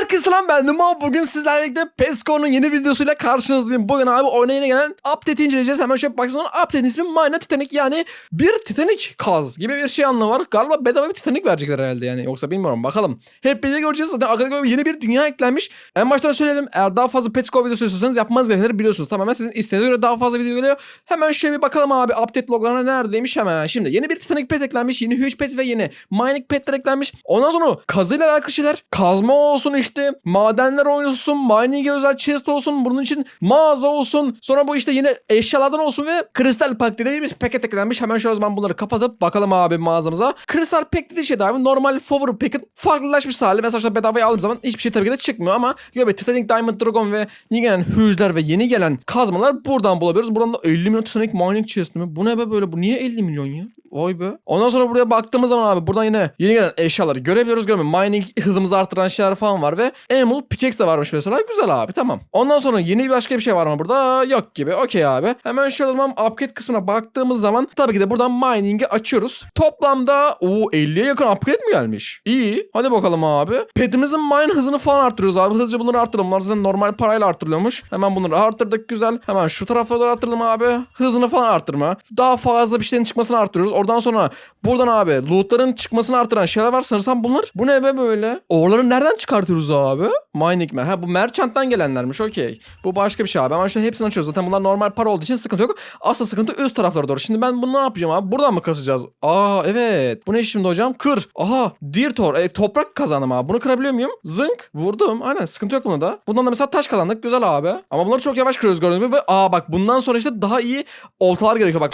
Herkese selam ben Numa. Bugün sizlerle birlikte PESCO'nun yeni videosuyla karşınızdayım. Bugün abi oyuna gelen update'i inceleyeceğiz. Hemen şöyle zaman update'in ismi Mine Titanic yani bir Titanic kaz gibi bir şey anlamı var. Galiba bedava bir Titanic verecekler herhalde yani. Yoksa bilmiyorum bakalım. Hep birlikte göreceğiz. Zaten arkada yeni bir dünya eklenmiş. En baştan söyleyelim. Eğer daha fazla PESCO videosu istiyorsanız yapmanız gerekenleri biliyorsunuz. Tamamen sizin isteğinize göre daha fazla video geliyor. Hemen şöyle bir bakalım abi update loglarına neredeymiş hemen. Şimdi yeni bir Titanic pet eklenmiş. Yeni Huge pet ve yeni Mining petler eklenmiş. Ondan sonra kazıyla alakalı şeyler. Kazma olsun işte. Madenler olsun. Mining'e özel chest olsun. Bunun için mağaza olsun. Sonra bu işte yine eşyalardan olsun ve kristal pack dediği bir paket eklenmiş. Hemen şöyle zaman bunları kapatıp bakalım abi mağazamıza. Kristal pack dediği şey de abi normal Power Pack'in farklılaşmış hali. Mesela işte bedavaya aldığım zaman hiçbir şey tabii ki de çıkmıyor ama gibi Titanic Diamond Dragon ve yeni gelen Huge'ler ve yeni gelen kazmalar buradan bulabiliyoruz. Buradan da 50 milyon Titanic Mining Chest mi? Bu ne be böyle? Bu niye 50 milyon ya? Vay be. Ondan sonra buraya baktığımız zaman abi buradan yine yeni gelen eşyaları görebiliyoruz görmüyor. Mining hızımızı artıran şeyler falan var ve Emerald Pickaxe de varmış mesela. Güzel abi tamam. Ondan sonra yeni başka bir şey var mı burada? Yok gibi. Okey abi. Hemen şöyle zaman upgrade kısmına baktığımız zaman tabii ki de buradan mining'i açıyoruz. Toplamda o 50'ye yakın upgrade mi gelmiş? İyi. Hadi bakalım abi. Petimizin mine hızını falan arttırıyoruz abi. Hızlıca bunları arttıralım. Bunlar zaten normal parayla arttırılıyormuş. Hemen bunları arttırdık güzel. Hemen şu tarafa doğru arttıralım abi. Hızını falan arttırma. Daha fazla bir şeylerin çıkmasını arttırıyoruz. Oradan sonra buradan abi lootların çıkmasını artıran şeyler var sanırsam bunlar. Bu ne be böyle? Orları nereden çıkartıyoruz abi? Mining mi? Ha bu merchant'tan gelenlermiş okey. Bu başka bir şey abi. Hemen şöyle hepsini açıyoruz. Zaten bunlar normal para olduğu için sıkıntı yok. Asıl sıkıntı üst taraflara doğru. Şimdi ben bunu ne yapacağım abi? Buradan mı kasacağız? Aa evet. Bu ne şimdi hocam? Kır. Aha. Deer tor. E, toprak kazandım abi. Bunu kırabiliyor muyum? Zınk. Vurdum. Aynen sıkıntı yok bunda da. Bundan da mesela taş kazandık. Güzel abi. Ama bunları çok yavaş kırıyoruz gördüğünüz gibi. Ve aa bak bundan sonra işte daha iyi oltalar gerekiyor bak.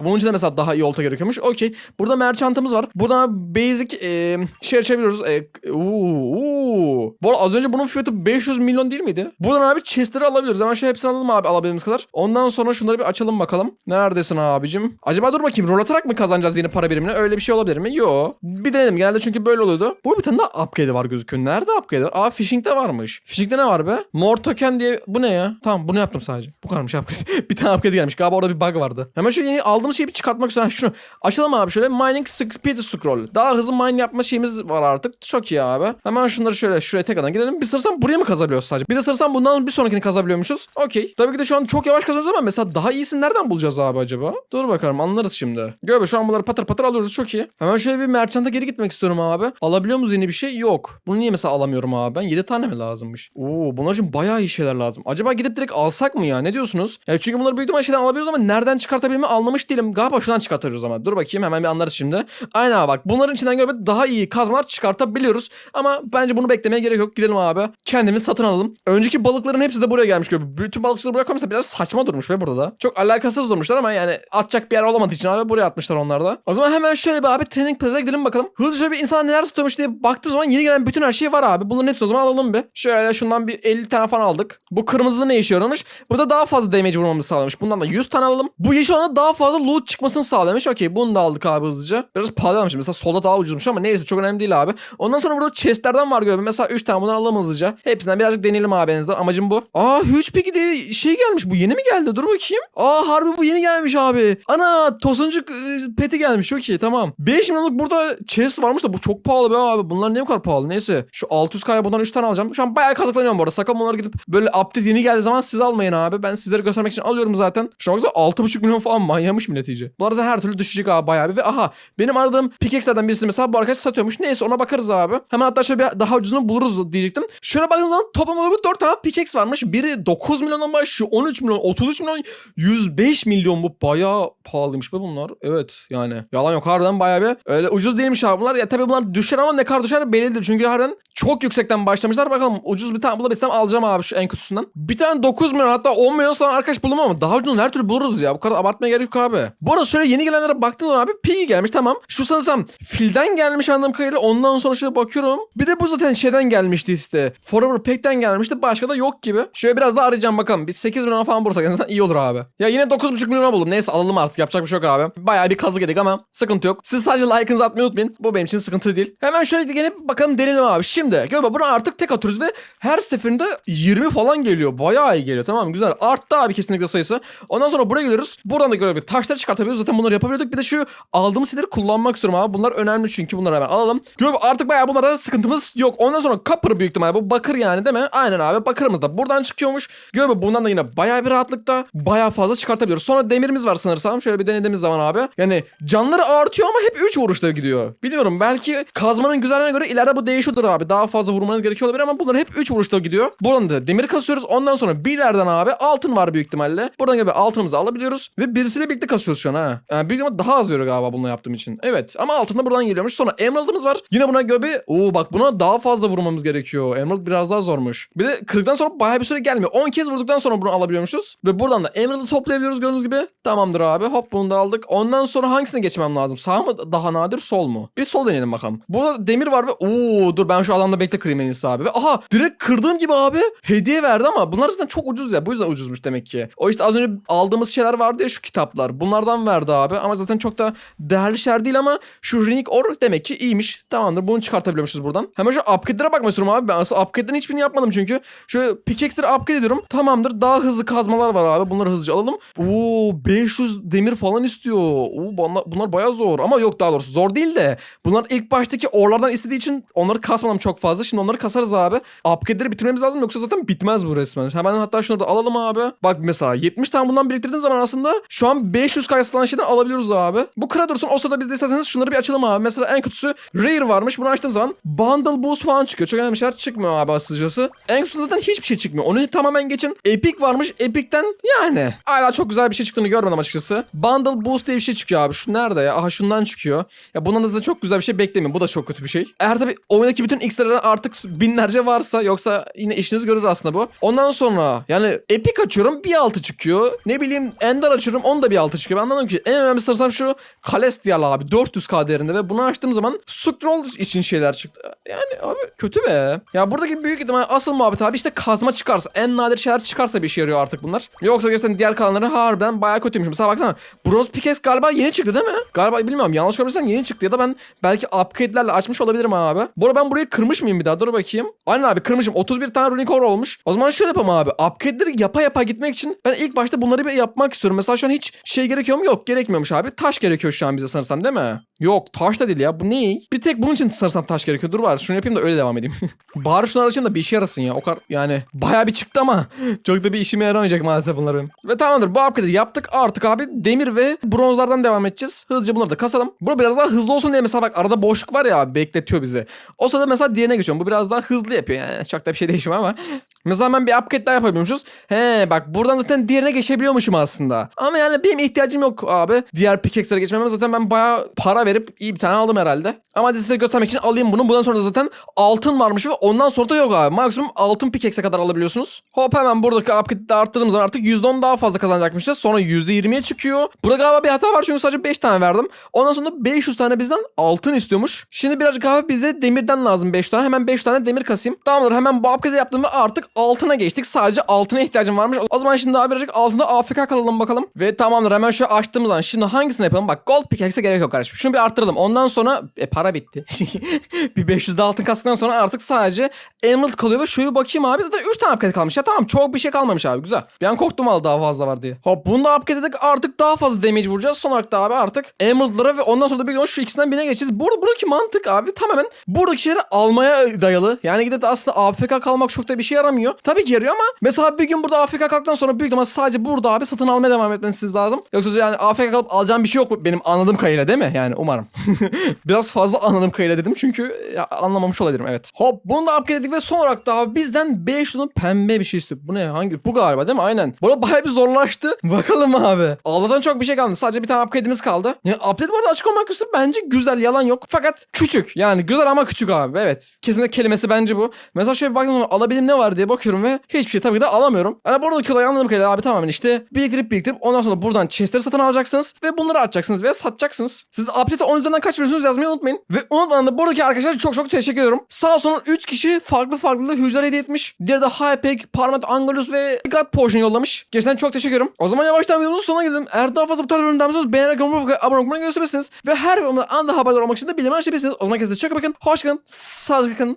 Bunun için de mesela daha iyi olta gerekiyormuş. Okey. Burada merchantımız var. Buradan basic e, şey açabiliyoruz. E, uu, uu. Bu az önce bunun fiyatı 500 milyon değil miydi? Buradan abi chestleri alabiliyoruz. Hemen şöyle hepsini alalım abi alabildiğimiz kadar. Ondan sonra şunları bir açalım bakalım. Neredesin abicim? Acaba dur bakayım. Rol atarak mı kazanacağız yeni para birimini? Öyle bir şey olabilir mi? Yo. Bir denedim. Genelde çünkü böyle oluyordu. Bu bir tane daha upgrade var gözüküyor. Nerede upgrade var? Aa fishing'de varmış. Fishing'de ne var be? More token diye. Bu ne ya? Tamam bunu yaptım sadece. Bu kadarmış upgrade. bir tane upgrade gelmiş. Galiba orada bir bug vardı. Hemen şu yeni aldığımız şeyi bir çıkartmak. Ha, Şunu açalım abi şöyle. Mining speed scroll. Daha hızlı mine yapma şeyimiz var artık. Çok iyi abi. Hemen şunları şöyle şuraya tekrardan gidelim. Bir sırsam buraya mı kazabiliyoruz sadece? Bir de sırsam bundan bir sonrakini kazabiliyormuşuz. Okey. Tabii ki de şu an çok yavaş kazanıyoruz ama mesela daha iyisini nereden bulacağız abi acaba? Dur bakalım anlarız şimdi. Göbe şu an bunları patır patır alıyoruz. Çok iyi. Hemen şöyle bir merchant'a geri gitmek istiyorum abi. Alabiliyor muyuz yeni bir şey? Yok. Bunu niye mesela alamıyorum abi ben? 7 tane mi lazımmış? Oo bunlar için bayağı iyi şeyler lazım. Acaba gidip direkt alsak mı ya? Ne diyorsunuz? Ya çünkü bunları büyük ihtimalle şeyden alabiliyoruz ama nereden çıkartabilme anlamış değilim. Galiba şuradan çıkartıyoruz ama. Dur bakayım hemen bir anlarız şimdi. Aynen abi bak. Bunların içinden göre daha iyi kazmalar çıkartabiliyoruz. Ama bence bunu beklemeye gerek yok. Gidelim abi. Kendimiz satın alalım. Önceki balıkların hepsi de buraya gelmiş. Göbe. Bütün balıkçıları buraya koymuşlar. Biraz saçma durmuş be burada da. Çok alakasız durmuşlar ama yani atacak bir yer olamadığı için abi buraya atmışlar onlar da. O zaman hemen şöyle bir abi training plaza'a gidelim bakalım. Hızlıca bir insan neler satıyormuş diye baktığım zaman yeni gelen bütün her şey var abi. Bunların hepsini o zaman alalım bir. Şöyle şundan bir 50 tane falan aldık. Bu kırmızı ne işe yaramış? Burada daha fazla damage vurmamızı sağlamış. Bundan da 100 tane alalım. Bu yeşil olana daha fazla loot çıkmasını sağlamış. Okey bunu da aldık abi hızlıca. Biraz pahalı Mesela solda daha ucuzmuş ama neyse çok önemli değil abi. Ondan sonra burada chestlerden var gördüm. Mesela 3 tane bundan alalım hızlıca. Hepsinden birazcık deneyelim abi en azından. Amacım bu. Aa Huge diye şey gelmiş. Bu yeni mi geldi? Dur bakayım. Aa harbi bu yeni gelmiş abi. Ana tosuncuk e, peti gelmiş. Okey tamam. 5 milyonluk burada chest varmış da bu çok pahalı be abi. Bunlar niye bu kadar pahalı? Neyse. Şu 600k'ya bundan 3 tane alacağım. Şu an bayağı kazıklanıyorum bu arada. Sakın bunları gidip böyle update yeni geldiği zaman siz almayın abi. Ben sizlere göstermek için alıyorum zaten. Şu an baksana 6,5 milyon falan manyamış mı netice? Bu arada her türlü düşecek abi bayağı bir. Ve aha benim aradığım pickaxe'lerden birisini mesela bu arkadaş satıyormuş. Neyse ona bakarız abi. Hemen hatta şöyle bir daha ucuzunu buluruz diyecektim. Şöyle baktığım zaman toplam olarak 4 tane pickaxe varmış. Biri 9 milyondan başlıyor. 13 milyon, 33 milyon, 105 milyon bu. Bayağı pahalıymış be bunlar. Evet yani. Yalan yok harbiden bayağı bir. Öyle ucuz değilmiş abi bunlar. Ya tabii bunlar düşer ama ne kadar düşer belli. Çünkü harbiden çok yüksekten başlamışlar. Bakalım ucuz bir tane bulabilsem alacağım abi şu en kötüsünden. Bir tane 9 milyon hatta 10 milyon falan arkadaş buldum ama daha ucuz her türlü buluruz ya. Bu kadar abartmaya gerek yok abi. Bu arada şöyle yeni gelenlere baktığım zaman abi Piggy gelmiş tamam. Şu sanırsam filden gelmiş anladığım kadarıyla ondan sonra şöyle bakıyorum. Bir de bu zaten şeyden gelmişti işte. Forever Pack'ten gelmişti. Başka da yok gibi. Şöyle biraz daha arayacağım bakalım. Biz 8 milyon falan bulursak en azından iyi olur abi. Ya yine 9,5 milyona buldum. Neyse alalım artık. Yapacak bir şey yok abi. Bayağı bir kazık yedik ama sıkıntı yok. Siz sadece like'ınızı atmayı unutmayın. Bu benim için sıkıntı değil. Hemen şöyle gelip bakalım denelim abi. Şimdi gör bak buna artık tek atıyoruz ve her seferinde 20 falan geliyor. Bayağı iyi geliyor. Tamam güzel. Arttı abi kesinlikle sayısı. Ondan sonra buraya geliyoruz. Buradan da görebiliriz. Taşları çıkartabiliyoruz. Zaten bunları yapabiliyorduk. Bir de şu aldığımız şeyleri kullanmak istiyorum abi. Bunlar önemli çünkü bunları hemen alalım. Gör bak artık bayağı bunlara sıkıntımız yok. Ondan sonra kapır büyük ihtimalle. Bu bakır yani değil mi? Aynen abi. Bakırımız da buradan çıkıyormuş. Gör bak bundan da yine bayağı bir rahatlıkta bayağı fazla çıkartabiliyoruz. Sonra demirimiz var sanırsam. Şöyle bir denediğimiz zaman abi. Yani canları artıyor ama hep 3 vuruşta gidiyor. Bilmiyorum belki kazmanın güzelliğine göre ileride bu değişiyordur abi. Daha fazla vurmanız gerekiyor olabilir ama bunlar hep 3 vuruşta gidiyor. Buradan da demir kasıyoruz. Ondan sonra bir yerden abi altın var büyük ihtimalle. Buradan gibi altınımızı alabiliyoruz. Ve birisiyle birlikte kasıyoruz şu an ha. Yani büyük ihtimalle daha az veriyor galiba bunu yaptığım için. Evet ama altın da buradan geliyormuş. Sonra emerald'ımız var. Yine buna göre bir... Oo bak buna daha fazla vurmamız gerekiyor. Emerald biraz daha zormuş. Bir de kırdıktan sonra bayağı bir süre gelmiyor. 10 kez vurduktan sonra bunu alabiliyormuşuz. Ve buradan da emerald'ı toplayabiliyoruz gördüğünüz gibi. Tamamdır abi. Hop bunu da aldık. Ondan sonra hangisine geçmem lazım? Sağ mı daha nadir sol mu? Bir sol deneyelim bakalım. Burada demir var ve ooo dur ben şu adamla bekle kırayım en iyisi abi. Ve aha direkt kırdığım gibi abi hediye verdi ama bunlar zaten çok ucuz ya. Bu yüzden ucuzmuş demek ki. O işte az önce aldığımız şeyler vardı ya şu kitaplar. Bunlardan verdi abi ama zaten çok da değerli şeyler değil ama şu Runic Or demek ki iyiymiş. Tamamdır bunu çıkartabiliyormuşuz buradan. Hemen şu upgrade'lere bakmak istiyorum abi. Ben aslında upgrade'lerin hiçbirini yapmadım çünkü. Şu pickaxe'leri upgrade ediyorum. Tamamdır daha hızlı kazmalar var abi. Bunları hızlıca alalım. Oo 500 demir falan istiyor. Oo bunlar, bayağı zor. Ama yok daha doğrusu zor değil de. Bunlar ilk baştaki orlardan istediği için onları kasmadım çok fazla. Şimdi onları kasarız abi. Upgrade'leri bitirmemiz lazım yoksa zaten bitmez bu resmen. Hemen hatta şunları da alalım abi. Bak mesela 70 tane bundan biriktirdiğin zaman aslında şu an 500 kayasılan şeyden alabiliyoruz abi. Bu kıra dursun. O sırada biz de isterseniz şunları bir açalım abi. Mesela en kötüsü Rare varmış. Bunu açtığım zaman Bundle Boost falan çıkıyor. Çok önemli şeyler çıkmıyor abi asılcası. En kötüsü zaten hiçbir şey çıkmıyor. Onu tamamen geçin. Epic varmış. Epic'ten yani hala çok güzel bir şey çıktığını görmedim açıkçası. Bundle Boost diye bir şey çıkıyor abi. Şu nerede ya? Aha şundan çıkıyor. Ya bundan da çok güzel bir şey beklemeyin. Bu da çok kötü bir şey. Eğer tabii oyundaki bütün X'lerden artık binlerce varsa yoksa yine işiniz görür aslında bu. Ondan sonra yani Epic açıyorum bir altı çıkıyor. Ne bileyim Ender açıyorum onun da bir altı çıkıyor. Ben anladım ki en önemli sanırsam şu Celestial abi 400k değerinde ve bunu açtığım zaman Scroll için şeyler çıktı. Yani abi kötü be. Ya buradaki büyük ihtimal asıl muhabbet abi işte kazma çıkarsa en nadir şeyler çıkarsa bir işe yarıyor artık bunlar. Yoksa gerçekten diğer kalanları harbiden bayağı kötüymüş. Mesela baksana Bronze Pickaxe galiba yeni çıktı değil mi? Galiba bilmiyorum yanlış görmüşsem yeni çıktı ya da ben belki upgrade'lerle açmış olabilirim abi. Bu arada ben burayı kırmış mıyım bir daha dur bakayım. Aynen abi kırmışım 31 tane runic ore olmuş. O zaman şöyle yapalım abi upgrade'leri yapa yapa gitmek için ben ilk başta bunları bir yapmak istiyorum. Mesela şu an hiç şey gerekiyor mu? Yok gerekmiyormuş abi. Taş gerekiyor şu an bize sanırsam değil mi? Yok taş da değil ya bu ne? Bir tek bunun için sanırsam taş gerekiyor. Dur var şunu yapayım da öyle devam edeyim. Bari şunu açayım da bir işe yarasın ya. O kadar yani bayağı bir çıktı ama çok da bir işime yaramayacak maalesef bunlar benim. Ve tamamdır bu upgrade'i yaptık. Artık abi demir ve bronzlardan devam edeceğiz. Hızlıca bunları da kasalım. Bu biraz daha hızlı olsun diye mesela bak arada boşluk var ya bekletiyor bizi. O sırada mesela diğerine geçiyorum. Bu biraz daha hızlı yapıyor yani. Çok da bir şey değişmiyor ama. Mesela ben bir upgrade daha yapabiliyormuşuz. He bak buradan zaten diğerine geçebiliyormuşum aslında. Ama yani benim ihtiyacım yok abi. Diğer pickaxe'lere geçmeme zaten ben bayağı para verip iyi bir tane aldım herhalde. Ama hadi size göstermek için alayım bunu. Bundan sonra zaten altın varmış ve ondan sonra da yok abi. Maksimum altın pickaxe'e kadar alabiliyorsunuz. Hop hemen buradaki upgrade'i de arttırdığımız zaman artık %10 daha fazla kazanacakmışız. Sonra %20'ye çıkıyor. Burada galiba bir hata var çünkü sadece 5 tane verdim. Ondan sonra 500 tane bizden altın istiyormuş. Şimdi birazcık abi bize demirden lazım 5 tane. Hemen 5 tane demir kasayım. Tamamdır hemen bu upgrade'i yaptım ve artık altına geçtik. Sadece altına ihtiyacım varmış. O zaman şimdi abi birazcık altında AFK kalalım bakalım. Ve tamamdır hemen şöyle açtığımız zaman şimdi hangisini yapalım? Bak gold pickaxe'e gerek yok kardeşim. Şunu bir arttıralım. Ondan sonra e, para bitti. bir 500 de altın kastıktan sonra artık sadece emerald kalıyor ve şöyle bakayım abi zaten 3 tane upgrade kalmış ya tamam çok bir şey kalmamış abi güzel. Bir an korktum al daha fazla var diye. Hop bunu da upgrade ededik artık daha fazla damage vuracağız. Son olarak da abi artık emerald'lara ve ondan sonra da bir şu ikisinden birine geçeceğiz. Burada buradaki mantık abi tamamen buradaki şeyleri almaya dayalı. Yani gidip de aslında AFK kalmak çok da bir şey yaramıyor. Tabii ki yarıyor ama mesela bir gün burada AFK kalktıktan sonra büyük ihtimalle sadece burada abi satın almaya devam etmeniz lazım. Yoksa yani AFK kalıp alacağım bir şey yok benim anladığım kadarıyla değil mi? Yani umarım. Biraz fazla anladığım kadarıyla dedim çünkü ya, anlamamış olabilirim evet. Hop bunu da upgrade ettik ve son olarak da abi bizden 500'ün pembe bir şey istiyor. Bu ne hangi? Bu galiba değil mi? Aynen. Bu arada bayağı bir zorlaştı. Bakalım abi. Allah'tan çok bir şey kalmadı. Sadece bir tane upgrade'imiz kaldı. Yani upgrade bu arada açık olmak üstü bence güzel yalan yok. Fakat küçük. Yani güzel ama küçük abi. Evet. Kesinlikle kelimesi bence bu. Mesela şöyle bir baktığım zaman alabildiğim ne var diye bakıyorum ve hiçbir şey tabii ki de alamıyorum. Yani buradaki olay anladığım kadarıyla abi tamamen işte biriktirip biriktirip ondan sonra buradan chestleri satın alacaksınız ve bunları açacaksınız veya satacaksınız. Siz upgrade Sohbete 10 üzerinden kaç veriyorsunuz yazmayı unutmayın. Ve unutmayın da buradaki arkadaşlar çok çok teşekkür ediyorum. Sağ olsun 3 kişi farklı farklı hücreler hediye etmiş. Diğeri de Hypek, Parmet, Angelus ve God Potion yollamış. Gerçekten çok teşekkür ederim. O zaman yavaştan videomuzun sonuna geldim. Eğer daha fazla bu tarz bölümden istiyorsanız beğenerek abone olmayı gösterebilirsiniz. Ve her bölümde anda haberdar olmak için de bildirim açabilirsiniz. O zaman kendinize çok bakın. Hoşçakalın. Sağlıcakla kalın.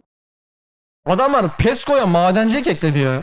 Adamlar Pesco'ya madencilik ekledi ya.